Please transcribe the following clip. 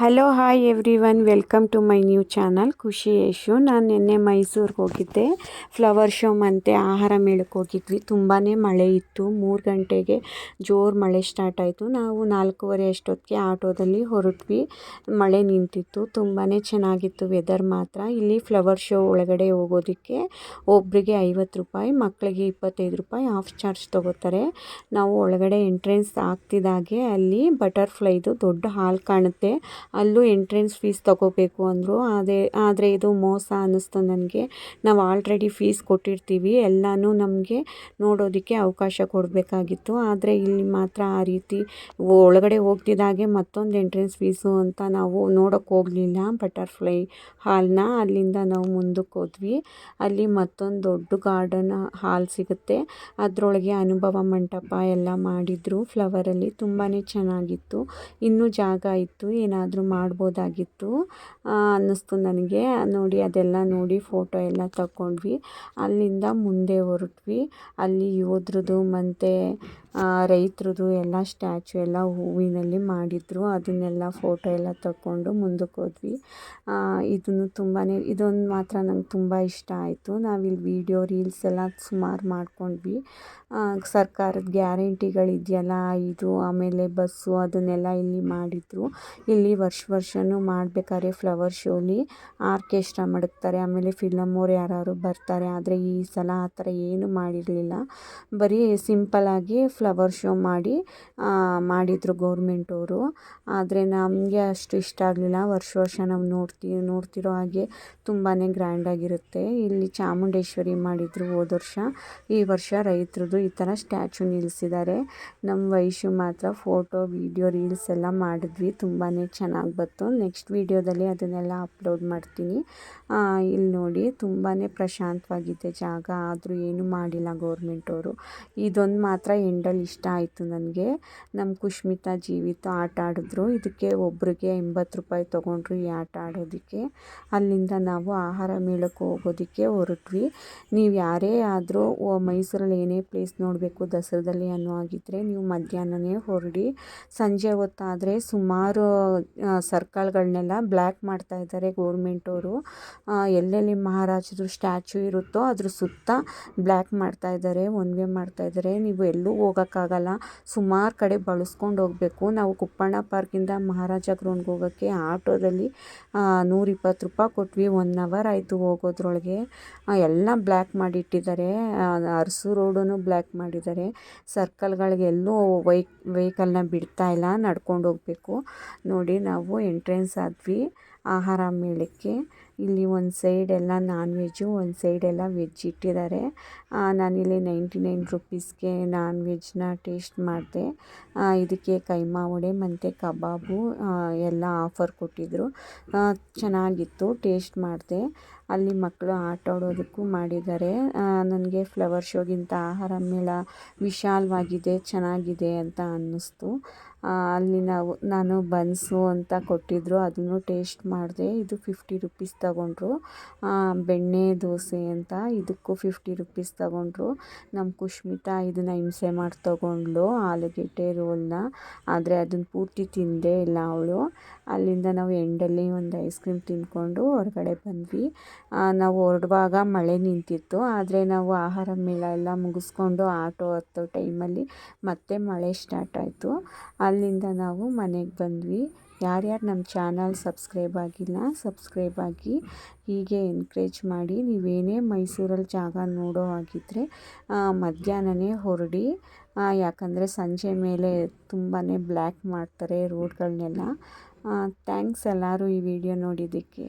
Hello hi everyone welcome to my new channel Khushi Yeshu ನಾನು ನಿನ್ನೆ ಮೈಸೂರಿಗೆ ಹೋಗಿದ್ದೆ. ಫ್ಲವರ್ ಶೋ ಮತ್ತು ಆಹಾರ ಮೇಳಕ್ಕೆ ಹೋಗಿದ್ವಿ. ತುಂಬಾ ಮಳೆ ಇತ್ತು. ಮೂರು ಗಂಟೆಗೆ ಜೋರು ಮಳೆ ಸ್ಟಾರ್ಟ್ ಆಯಿತು. ನಾವು ನಾಲ್ಕೂವರೆ ಅಷ್ಟೊತ್ತಿಗೆ ಆಟೋದಲ್ಲಿ ಹೊರಟ್ವಿ. ಮಳೆ ನಿಂತಿತ್ತು. ತುಂಬಾ ಚೆನ್ನಾಗಿತ್ತು ವೆದರ್ ಮಾತ್ರ. ಇಲ್ಲಿ ಫ್ಲವರ್ ಶೋ ಒಳಗಡೆ ಹೋಗೋದಕ್ಕೆ ಒಬ್ಬರಿಗೆ ಐವತ್ತು ರೂಪಾಯಿ ಮಕ್ಕಳಿಗೆ ಇಪ್ಪತ್ತೈದು ರೂಪಾಯಿ ಹಾಫ್ ಚಾರ್ಜ್ ತೊಗೋತಾರೆ. ನಾವು ಒಳಗಡೆ ಎಂಟ್ರೆನ್ಸ್ ಆಗ್ತಿದ್ದಾಗೆ ಅಲ್ಲಿ ಬಟರ್ಫ್ಲೈದು ದೊಡ್ಡ ಹಾಲ್ ಕಾಣುತ್ತೆ. ಅಲ್ಲೂ ಎಂಟ್ರೆನ್ಸ್ ಫೀಸ್ ತಗೋಬೇಕು ಅಂದರು. ಅದೇ, ಆದರೆ ಇದು ಮೋಸ ಅನ್ನಿಸ್ತು ನನಗೆ. ನಾವು ಆಲ್ರೆಡಿ ಫೀಸ್ ಕೊಟ್ಟಿರ್ತೀವಿ. ಎಲ್ಲನೂ ನಮಗೆ ನೋಡೋದಕ್ಕೆ ಅವಕಾಶ ಕೊಡಬೇಕಾಗಿತ್ತು. ಆದರೆ ಇಲ್ಲಿ ಮಾತ್ರ ಆ ರೀತಿ ಒಳಗಡೆ ಹೋಗ್ತಿದ್ದಾಗೆ ಮತ್ತೊಂದು ಎಂಟ್ರೆನ್ಸ್ ಫೀಸು ಅಂತ ನಾವು ನೋಡೋಕ್ಕೆ ಹೋಗಲಿಲ್ಲ. ಬಟರ್ಫ್ಲೈ ಹಾಲ್ನ ಅಲ್ಲಿಂದ ನಾವು ಮುಂದಕ್ಕೆ ಹೋದ್ವಿ. ಅಲ್ಲಿ ಮತ್ತೊಂದು ದೊಡ್ಡ ಗಾರ್ಡನ್ ಹಾಲ್ ಸಿಗುತ್ತೆ. ಅದರೊಳಗೆ ಅನುಭವ ಮಂಟಪ ಎಲ್ಲ ಮಾಡಿದರು. ಫ್ಲವರಲ್ಲಿ ತುಂಬಾ ಚೆನ್ನಾಗಿತ್ತು. ಇನ್ನೂ ಜಾಗ ಇತ್ತು. ಏನಾದರೂ ಮಾಡ್ಬೋದಾಗಿತ್ತು ಅನ್ನಿಸ್ತು ನನಗೆ. ನೋಡಿ, ಅದೆಲ್ಲ ನೋಡಿ ಫೋಟೋ ಎಲ್ಲ ತಗೊಂಡ್ವಿ. ಅಲ್ಲಿಂದ ಮುಂದೆ ಹೊರಟ್ವಿ. ಅಲ್ಲಿ ಯೋಧರದ್ದು ಮತ್ತು ರೈತರದ್ದು ಎಲ್ಲ ಸ್ಟ್ಯಾಚು ಎಲ್ಲ ಹೂವಿನಲ್ಲಿ ಮಾಡಿದ್ರು. ಅದನ್ನೆಲ್ಲ ಫೋಟೋ ಎಲ್ಲ ತಗೊಂಡು ಮುಂದಕ್ಕೆ ಹೋದ್ವಿ. ಇದನ್ನು ತುಂಬಾ ಇದೊಂದು ಮಾತ್ರ ನಂಗೆ ತುಂಬ ಇಷ್ಟ ಆಯಿತು. ನಾವಿಲ್ಲಿ ವೀಡಿಯೋ ರೀಲ್ಸ್ ಎಲ್ಲ ಸುಮಾರು ಮಾಡ್ಕೊಂಡ್ವಿ. ಸರ್ಕಾರದ ಗ್ಯಾರಂಟಿಗಳಿದೆಯಲ್ಲ, ಇದು, ಆಮೇಲೆ ಬಸ್ಸು, ಅದನ್ನೆಲ್ಲ ಇಲ್ಲಿ ಮಾಡಿದರು. ಇಲ್ಲಿ ವರ್ಷ ವರ್ಷವೂ ಮಾಡ್ಬೇಕಾದ್ರೆ ಫ್ಲವರ್ ಶೋಲಿ ಆರ್ಕೆಸ್ಟ್ರಾ ಮಡಗ್ತಾರೆ. ಆಮೇಲೆ ಫಿಲಮೋರು ಯಾರು ಬರ್ತಾರೆ. ಆದರೆ ಈ ಸಲ ಆ ಥರ ಏನೂ ಮಾಡಿರಲಿಲ್ಲ. ಬರೀ ಸಿಂಪಲ್ಲಾಗಿ ಫ್ಲವರ್ ಶೋ ಮಾಡಿ ಮಾಡಿದರು ಗೌರ್ಮೆಂಟವರು ಆದರೆ ನಮಗೆ ಅಷ್ಟು ಇಷ್ಟ ಆಗಲಿಲ್ಲ. ವರ್ಷ ವರ್ಷ ನಾವು ನೋಡ್ತೀವಿ, ನೋಡ್ತಿರೋ ಹಾಗೆ ತುಂಬಾ ಗ್ರ್ಯಾಂಡಾಗಿರುತ್ತೆ ಇಲ್ಲಿ ಚಾಮುಂಡೇಶ್ವರಿ ಮಾಡಿದರು ಹೋದ ವರ್ಷ. ಈ ವರ್ಷ ರೈತರದ್ದು ಈ ಥರ ಸ್ಟ್ಯಾಚು ನಿಲ್ಲಿಸಿದ್ದಾರೆ ನಮ್ಮ ವಯಸ್ಸು ಮಾತ್ರ ಫೋಟೋ ವೀಡಿಯೋ ರೀಲ್ಸ್ ಎಲ್ಲ ಮಾಡಿದ್ವಿ. ತುಂಬಾ ಚೆನ್ನಾಗಿ ಬಂತು ನೆಕ್ಸ್ಟ್ ವೀಡಿಯೋದಲ್ಲಿ ಅದನ್ನೆಲ್ಲ ಅಪ್ಲೋಡ್ ಮಾಡ್ತೀನಿ. ಇಲ್ಲಿ ನೋಡಿ ತುಂಬಾ ಪ್ರಶಾಂತವಾಗಿದೆ ಜಾಗ. ಆದರೂ ಏನೂ ಮಾಡಿಲ್ಲ ಗೌರ್ಮೆಂಟವರು. ಇದೊಂದು ಮಾತ್ರ ಎಂಡಲ್ಲಿ ಇಷ್ಟ ಆಯಿತು ನನಗೆ. ನಮ್ಮ ಕುಶ್ಮಿತಾ ಜೀವಿತ ಆಟ ಆಡಿದ್ರು. ಇದಕ್ಕೆ ಒಬ್ರಿಗೆ ಎಂಬತ್ತು ರೂಪಾಯಿ ತೊಗೊಂಡ್ರು ಈ ಆಟ ಆಡೋದಕ್ಕೆ. ಅಲ್ಲಿಂದ ನಾವು ಆಹಾರ ಮೇಳಕ್ಕೆ ಹೋಗೋದಕ್ಕೆ ಹೊರಟ್ವಿ. ನೀವು ಯಾರೇ ಆದರೂ ಮೈಸೂರಲ್ಲಿ ಏನೇ ಪ್ಲೇಸ್ ನೋಡಬೇಕು ದಸರಾದಲ್ಲಿ ಅನ್ನೋ ಆಗಿದ್ದರೆ ನೀವು ಮಧ್ಯಾಹ್ನನೇ ಹೊರಡಿ. ಸಂಜೆ ಹೊತ್ತಾದರೆ ಸುಮಾರು ಸರ್ಕಲ್ಗಳನ್ನೆಲ್ಲ ಬ್ಲ್ಯಾಕ್ ಮಾಡ್ತಾಯಿದ್ದಾರೆ ಗೌರ್ಮೆಂಟವರು. ಎಲ್ಲೆಲ್ಲಿ ಮಹಾರಾಜರು ಸ್ಟ್ಯಾಚು ಇರುತ್ತೋ ಅದ್ರ ಸುತ್ತ ಬ್ಲ್ಯಾಕ್ ಮಾಡ್ತಾಯಿದ್ದಾರೆ ಒನ್ ವೇ ಮಾಡ್ತಾಯಿದ್ದಾರೆ ನೀವು ಎಲ್ಲೂ ಹೋಗೋಕ್ಕಾಗಲ್ಲ. ಸುಮಾರು ಕಡೆ ಬಳಸ್ಕೊಂಡು ಹೋಗಬೇಕು. ನಾವು ಕುಪ್ಪಣ್ಣ ಪಾರ್ಕಿಂದ ಮಹಾರಾಜ ಗ್ರೌಂಡ್ಗೆ ಹೋಗೋಕ್ಕೆ ಆಟೋದಲ್ಲಿ ನೂರಿಪ್ಪತ್ತು ರೂಪಾಯಿ ಕೊಟ್ವಿ. ಒನ್ ಅವರ್ ಆಯಿತು ಹೋಗೋದ್ರೊಳಗೆ. ಎಲ್ಲ ಬ್ಲ್ಯಾಕ್ ಮಾಡಿಟ್ಟಿದ್ದಾರೆ. ಅರಸು ರೋಡನ್ನು ಬ್ಲ್ಯಾಕ್ ಮಾಡಿದ್ದಾರೆ. ಸರ್ಕಲ್ಗಳಿಗೆಲ್ಲೂ ವೈಕ್ ವೆಹಿಕಲ್ನ ಬಿಡ್ತಾ ಇಲ್ಲ. ನಡ್ಕೊಂಡು ಹೋಗಬೇಕು. ನೋಡಿ ನಾವು ಎಂಟ್ರೆನ್ಸ್ ಆದ್ವಿ. ಆಹಾರ ಮೇಳಕ್ಕೆ. ಇಲ್ಲಿ ಒಂದು ಸೈಡ್ ಎಲ್ಲ ನಾನ್ ವೆಜ್ಜು ಒಂದು ಸೈಡ್ ಎಲ್ಲ ವೆಜ್ ಇಟ್ಟಿದ್ದಾರೆ. ನಾನಿಲ್ಲಿ ನೈಂಟಿ ನೈನ್ ರುಪೀಸ್ಗೆ ನಾನ್ ವೆಜ್ನ ಟೇಸ್ಟ್ ಮಾಡಿದೆ. ಇದಕ್ಕೆ ಕೈಮಾ ವಡೆ ಮತ್ತು ಕಬಾಬು ಎಲ್ಲ ಆಫರ್ ಕೊಟ್ಟಿದ್ದರು ಚೆನ್ನಾಗಿತ್ತು ಟೇಸ್ಟ್ ಮಾಡಿದೆ. ಅಲ್ಲಿ ಮಕ್ಕಳು ಆಟ ಆಡೋದಕ್ಕೂ ಮಾಡಿದ್ದಾರೆ. ನನಗೆ ಫ್ಲವರ್ ಶೋಗಿಂತ ಆಹಾರ ಮೇಳ ವಿಶಾಲವಾಗಿದೆ, ಚೆನ್ನಾಗಿದೆ ಅಂತ ಅನ್ನಿಸ್ತು. ಅಲ್ಲಿ ನಾವು, ನಾನು ಬನ್ಸು ಅಂತ ಕೊಟ್ಟಿದ್ದರು ಅದನ್ನು ಟೇಸ್ಟ್ ಮಾಡಿದೆ. ಇದು ಫಿಫ್ಟಿ ರುಪೀಸ್ ತಗೊಂಡ್ರು. ಬೆಣ್ಣೆ, ದೋಸೆ ಅಂತ ಇದಕ್ಕೂ ಫಿಫ್ಟಿ ರುಪೀಸ್ ತಗೊಂಡ್ರು. ನಮ್ಮ ಕುಶ್ಮಿತಾ ಇದನ್ನು ಹಿಂಸೆ ಮಾಡಿ ತೊಗೊಂಡ್ಳು, ಆಲೂಗೆಡ್ಡೆ, ರೋಲ್ನ. ಆದರೆ ಅದನ್ನು ಪೂರ್ತಿ ತಿಂದೇ ಇಲ್ಲ ಅವಳು. ಅಲ್ಲಿಂದ ನಾವು ಎಂಡಲ್ಲಿ ಒಂದು ಐಸ್ ಕ್ರೀಮ್ ತಿಂದ್ಕೊಂಡು ಹೊರಗಡೆ ಬಂದ್ವಿ. ನಾವು ಹೊರಡುವಾಗ ಮಳೆ ನಿಂತಿತ್ತು. ಆದರೆ ನಾವು ಆಹಾರ ಮೇಳ ಎಲ್ಲ ಮುಗಿಸ್ಕೊಂಡು ಆಟೋ ಹತ್ತೋ ಟೈಮಲ್ಲಿ ಮತ್ತೆ ಮಳೆ ಸ್ಟಾರ್ಟ್ ಆಯಿತು. ಅಲ್ಲಿಂದ ನಾವು ಮನೆಗೆ ಬಂದ್ವಿ. ಯಾರ್ಯಾರು ನಮ್ಮ ಚಾನಲ್ ಸಬ್ಸ್ಕ್ರೈಬ್ ಆಗಿಲ್ಲ, ಸಬ್ಸ್ಕ್ರೈಬ್ ಆಗಿ ಹೀಗೆ ಎನ್ಕರೇಜ್ ಮಾಡಿ. ನೀವೇನೇ ಮೈಸೂರಲ್ಲಿ ಜಾಗ ನೋಡೋ ಹಾಗಿದ್ರೆ ಮಧ್ಯಾಹ್ನನೇ ಹೊರಡಿ. ಯಾಕಂದರೆ ಸಂಜೆ ಮೇಲೆ ತುಂಬಾ ಬ್ಲ್ಯಾಕ್ ಮಾಡ್ತಾರೆ ರೋಡ್ಗಳನ್ನೆಲ್ಲ. ಥ್ಯಾಂಕ್ಸ್ ಎಲ್ಲರೂ ಈ ವಿಡಿಯೋ ನೋಡಿದ್ದಕ್ಕೆ.